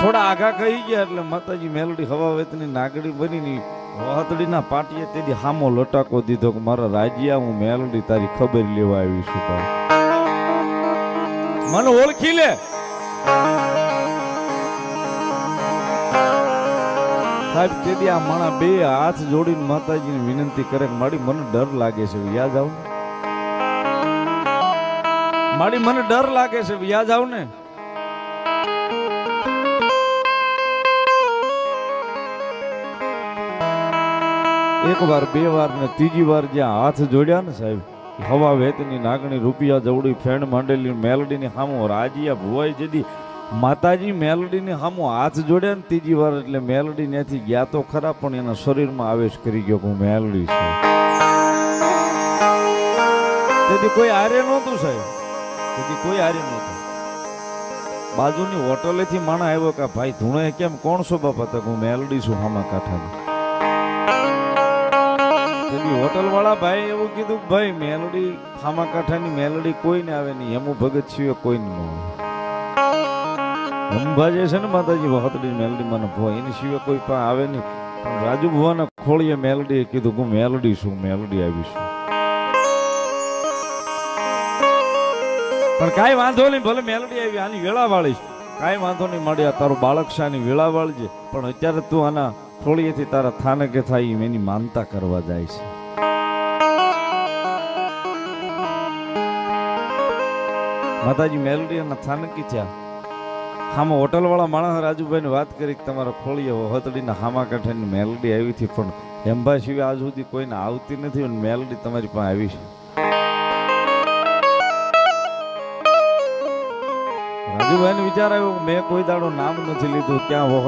થોડા આગા કહી ગયા એટલે માતાજી મેલડી હવા વેતની નાગડી બની વાતડીના પાટીએ તેથી હામો લટાકો દીધો કે મારા રાજ્યા, હું મેલડી તારી ખબર લેવા આવી છું મને ઓળખી લે. સાહેબ તેથી આ માણા બે હાથ જોડીને માતાજીને વિનંતી કરે મારી મને ડર લાગે છે યાદ આવ મારી મને ડર લાગે છે યાદ આવ ને. એક વાર બે વાર ને ત્રીજી વાર જ્યાં હાથ જોડ્યા ને સાહેબ, હવા વેતની નાગણી રૂપિયા જવડી ફેણ માંડેલી મેલડીની સામો રાજીયા ભુવાઈ જદી માતાજી મેલડીની સામો હાથ જોડ્યા ને ત્રીજી વાર એટલે મેલડી ત્યાંથી ગયા તો ખરા, પણ એના શરીરમાં આવેશ કરી ગયો હું મેલડી છું. તેથી કોઈ હારે નહોતું સાહેબ. તેથી કોઈ હારે નહોતું. બાજુની હોટલેથી માણા આવ્યો કે ભાઈ ધૂણે કેમ, કોણ શોભા પતક હું મેલડી છું હામા કાંઠાની હોટલ વાળા ભાઈ એવું કીધું, ભાઈ, મેલડી ખામા કાંઠાની મેલડી કોઈને આવે નહીં હેમુ ભગત સિવાય કોઈને ન આવે. અંબા છે ને માતાજી વખતડી મેલડી મને ભો, એની સિવાય કોઈ પણ આવે નહીં. રાજુ ભુવાના ખોળીએ મેલડીએ કીધું, હું મેલડી છું, મેલડી આવી છું. પણ કાંઈ વાંધો નહીં, ભલે મેલડી આવી, આની વેળા વાળી કાંઈ વાંધો નહીં મળી તારું બાળક છે, આની વેળા વાળજે પણ અત્યારે તું આના ખોળીએથી તારા થાનકે થાય એની માનતા કરવા જાય છે. માતાજી મેલડી અને થાનકી થયા. હામાં હોટલવાળા માણસ રાજુભાઈ વાત કરી કે તમારા ખોળીએ હતડીના હામા કાંઠાની મેલડી આવી હતી, પણ એમ્બા સિવાય આજ સુધી કોઈને આવતી નથી અને મેલડી તમારી પાસે આવી છે. રાજુભાઈને વિચાર આવ્યો મેં કોઈ દાડો નામ નથી લીધું, ક્યાં વખત